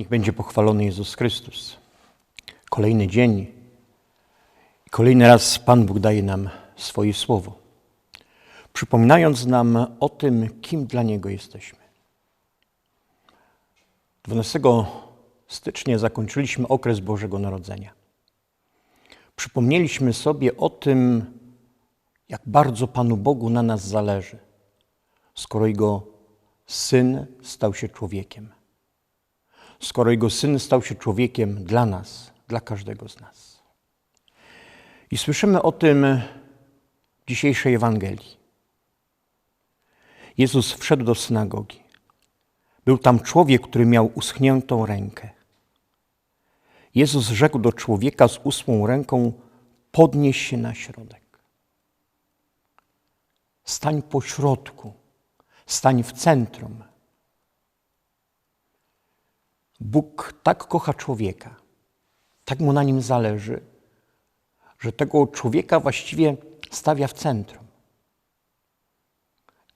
Niech będzie pochwalony Jezus Chrystus. Kolejny dzień i kolejny raz Pan Bóg daje nam swoje słowo, przypominając nam o tym, kim dla Niego jesteśmy. 12 stycznia zakończyliśmy okres Bożego Narodzenia. Przypomnieliśmy sobie o tym, jak bardzo Panu Bogu na nas zależy, skoro Jego Syn stał się człowiekiem. Skoro Jego Syn stał się człowiekiem dla nas, dla każdego z nas. I słyszymy o tym w dzisiejszej Ewangelii. Jezus wszedł do synagogi. Był tam człowiek, który miał uschniętą rękę. Jezus rzekł do człowieka z uschłą ręką: Podnieś się na środek. Stań po środku, stań w centrum. Bóg tak kocha człowieka, tak mu na nim zależy, że tego człowieka właściwie stawia w centrum.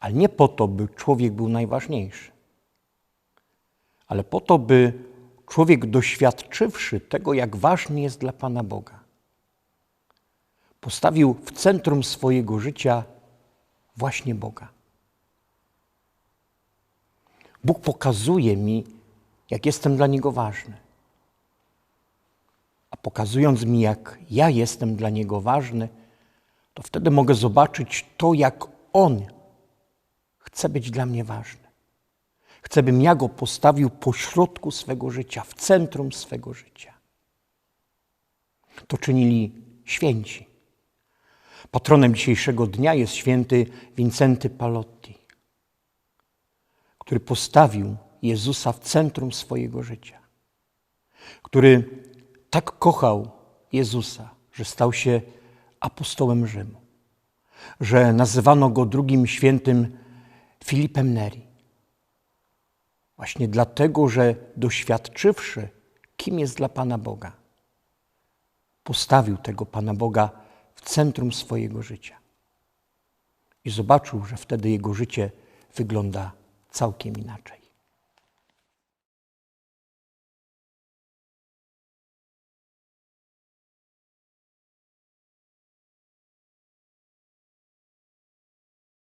Ale nie po to, by człowiek był najważniejszy, ale po to, by człowiek doświadczywszy tego, jak ważny jest dla Pana Boga, postawił w centrum swojego życia właśnie Boga. Bóg pokazuje mi, jak jestem dla Niego ważny. A pokazując mi, jak ja jestem dla Niego ważny, to wtedy mogę zobaczyć to, jak On chce być dla mnie ważny. Chce, bym ja Go postawił po środku swego życia, w centrum swego życia. To czynili święci. Patronem dzisiejszego dnia jest święty Wincenty Palotti, który postawił Jezusa w centrum swojego życia, który tak kochał Jezusa, że stał się apostołem Rzymu, że nazywano go drugim świętym Filipem Neri. Właśnie dlatego, że doświadczywszy, kim jest dla Pana Boga, postawił tego Pana Boga w centrum swojego życia. I zobaczył, że wtedy jego życie wygląda całkiem inaczej.